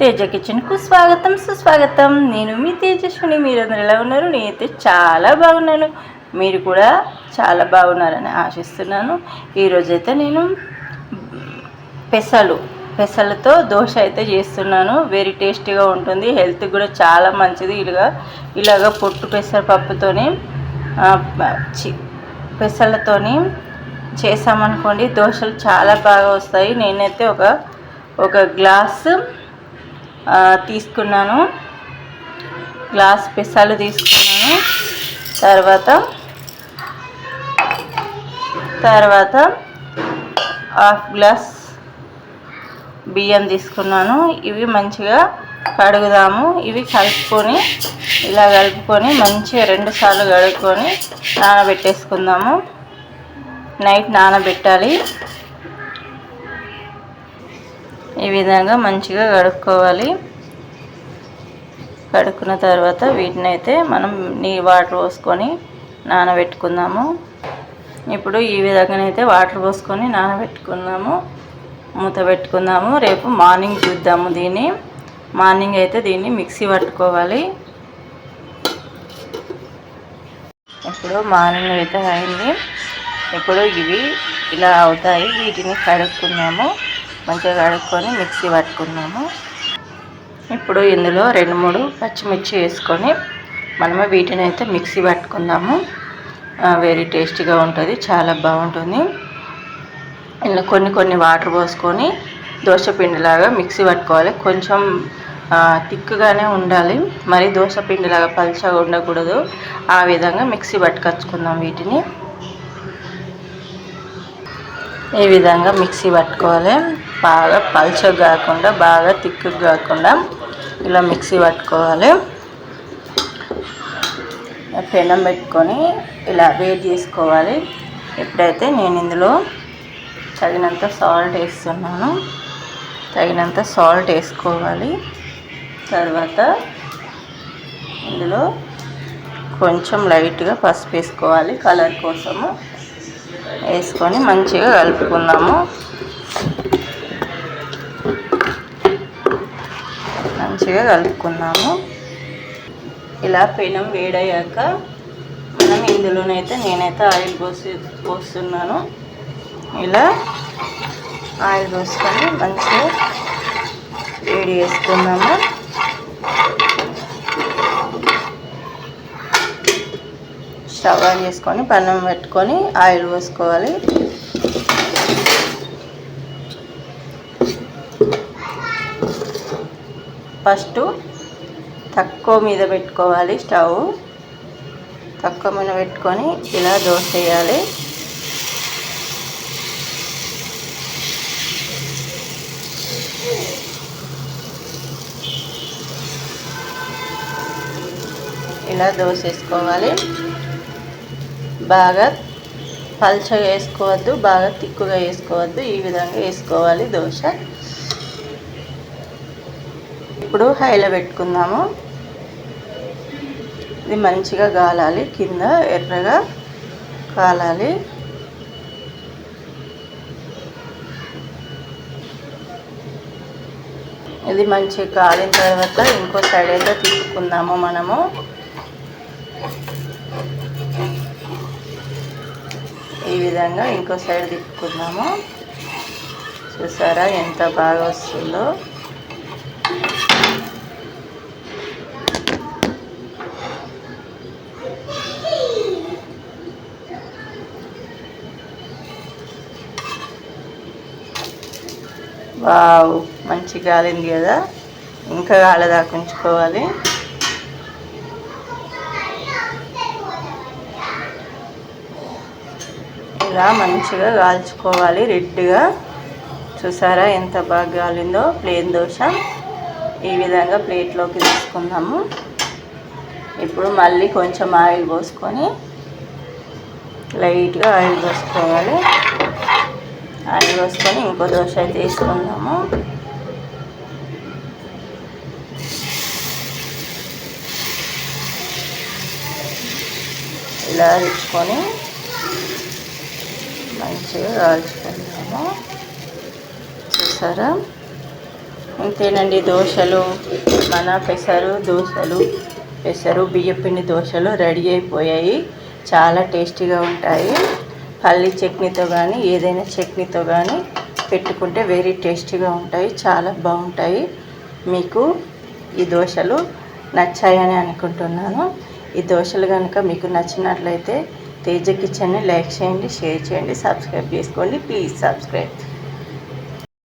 తేజ కిచెన్కు స్వాగతం సుస్వాగతం. నేను మీ తేజస్విని మీరందరూ ఎలా ఉన్నారు? నేనైతే చాలా బాగున్నాను. మీరు కూడా చాలా బాగున్నారని ఆశిస్తున్నాను. ఈరోజైతే నేను పెసలు పెసలతో దోశ అయితే చేస్తున్నాను. వెరీ టేస్టీగా ఉంటుంది. హెల్త్ కూడా చాలా మంచిది. ఇలాగా ఇలాగ పొట్టు పెసరపప్పుతోని చి పెసలతోని చేసామనుకోండి దోశలు చాలా బాగా వస్తాయి. నేనైతే ఒక ఒక గ్లాస్ తీసుకున్నాను. గ్లాస్ పెసాలు తీసుకున్నాను. తర్వాత తర్వాత హాఫ్ గ్లాస్ బియ్యం తీసుకున్నాను. ఇవి మంచిగా కడుగుదాము. ఇవి కలుపుకొని ఇలా కలుపుకొని మంచిగా రెండుసార్లు కడుక్కొని నానబెట్టేసుకుందాము. నైట్ నానబెట్టాలి. ఈ విధంగా మంచిగా కడుక్కోవాలి. కడుక్కున్న తర్వాత వీటిని అయితే మనం నీ వాటర్ పోసుకొని నానబెట్టుకుందాము. ఇప్పుడు ఈ విధంగానైతే వాటర్ పోసుకొని నానబెట్టుకుందాము. మూత పెట్టుకుందాము. రేపు మార్నింగ్ చూద్దాము దీన్ని. మార్నింగ్ అయితే దీన్ని మిక్సీ పట్టుకోవాలి. ఇప్పుడు మార్నింగ్ అయితే అయింది. ఇప్పుడు ఇవి ఇలా అవుతాయి. వీటిని కడుక్కున్నాము మంచిగా కడుక్కొని మిక్సీ పట్టుకున్నాము. ఇప్పుడు ఇందులో రెండు మూడు పచ్చిమిర్చి వేసుకొని మనము వీటిని అయితే మిక్సీ పట్టుకుందాము. వెరీ టేస్టీగా ఉంటుంది చాలా బాగుంటుంది. ఇందులో కొన్ని కొన్ని వాటర్ పోసుకొని దోశ పిండిలాగా మిక్సీ పట్టుకోవాలి. కొంచెం తిక్కుగానే ఉండాలి. మరి దోశ పిండిలాగా పలుచగా ఉండకూడదు. ఆ విధంగా మిక్సీ పట్టుకొచ్చుకుందాం వీటిని. ఈ విధంగా మిక్సీ పట్టుకోవాలి. బాగా పల్చగా కాకుండా బాగా తిక్కుగా కాకుండా ఇలా మిక్సీ పట్టుకోవాలి. పెనం పెట్టుకొని ఇలా వేడి చేసుకోవాలి. ఇప్పుడైతే నేను ఇందులో తగినంత సాల్ట్ వేస్తున్నాను తగినంత సాల్ట్ వేసుకోవాలి. తర్వాత ఇందులో కొంచెం లైట్గా పసుపు వేసుకోవాలి కలర్ కోసము. వేసుకొని మంచిగా కలుపుకుందాము. మంచిగా కలుపుకున్నాము. ఇలా పెనం వేడయ్యాక మనం ఇందులోనైతే నేనైతే ఆయిల్ పోసి పోస్తున్నాను. ఇలా ఆయిల్ పోసుకొని మంచిగా వేడి చేసుకుందాము. స్టవ్ ఆన్ చేసుకొని పన్నం పెట్టుకొని ఆయిల్ పోసుకోవాలి. ఫస్ట్ తక్కువ మీద పెట్టుకోవాలి స్టవ్. తక్కువ మీద పెట్టుకొని ఇలా దోశ వేయాలి ఇలా దోశ వేసుకోవాలి బాగా పల్చగా వేసుకోవద్దు బాగా తిక్కుగా వేసుకోవద్దు ఈ విధంగా వేసుకోవాలి దోశ. ఇప్పుడు హైలో పెట్టుకుందాము. ఇది మంచిగా కాలాలి కింద ఎర్రగా కాలాలి. ఇది మంచిగా కాలిన తర్వాత ఇంకో సైడ్ అయితే తీసుకుందాము మనము. ఈ విధంగా ఇంకో సైడ్ తిప్పుకుందాము. చూసారా ఎంత బాగా వస్తుందో. వావ్ మంచి గాలింది కదా. ఇంకా గాలదాకా ఉంచుకోవాలి. ఇలా మంచిగా కాల్చుకోవాలి రెడ్గా. చూసారా ఎంత బాగా గాలిందో ప్లేన్ దోశ. ఈ విధంగా ప్లేట్లోకి తీసుకుందాము. ఇప్పుడు మళ్ళీ కొంచెం ఆయిల్ పోసుకొని లైట్గా ఆయిల్ పోసుకోవాలి. ఆయిల్ పోసుకొని ఇంకో దోశ అయితే వేసుకుందాము. ఇలా తెచ్చుకొని మంచిగా కాల్చుకుందాము. చూసారా? అంతేనండి దోశలు. మన పెసరు దోశలు పెసరు బియ్యపిండి దోశలు రెడీ అయిపోయాయి. చాలా టేస్టీగా ఉంటాయి. పల్లి చట్నీతో కానీ ఏదైనా చట్నీతో కానీ పెట్టుకుంటే వెరీ టేస్టీగా ఉంటాయి చాలా బాగుంటాయి. మీకు ఈ దోశలు నచ్చాయని అనుకుంటున్నాను. ఈ దోశలు కనుక మీకు నచ్చినట్లయితే తేజ కిచెన్ని లైక్ చేయండి షేర్ చేయండి సబ్స్క్రైబ్ చేసుకోండి. Please subscribe.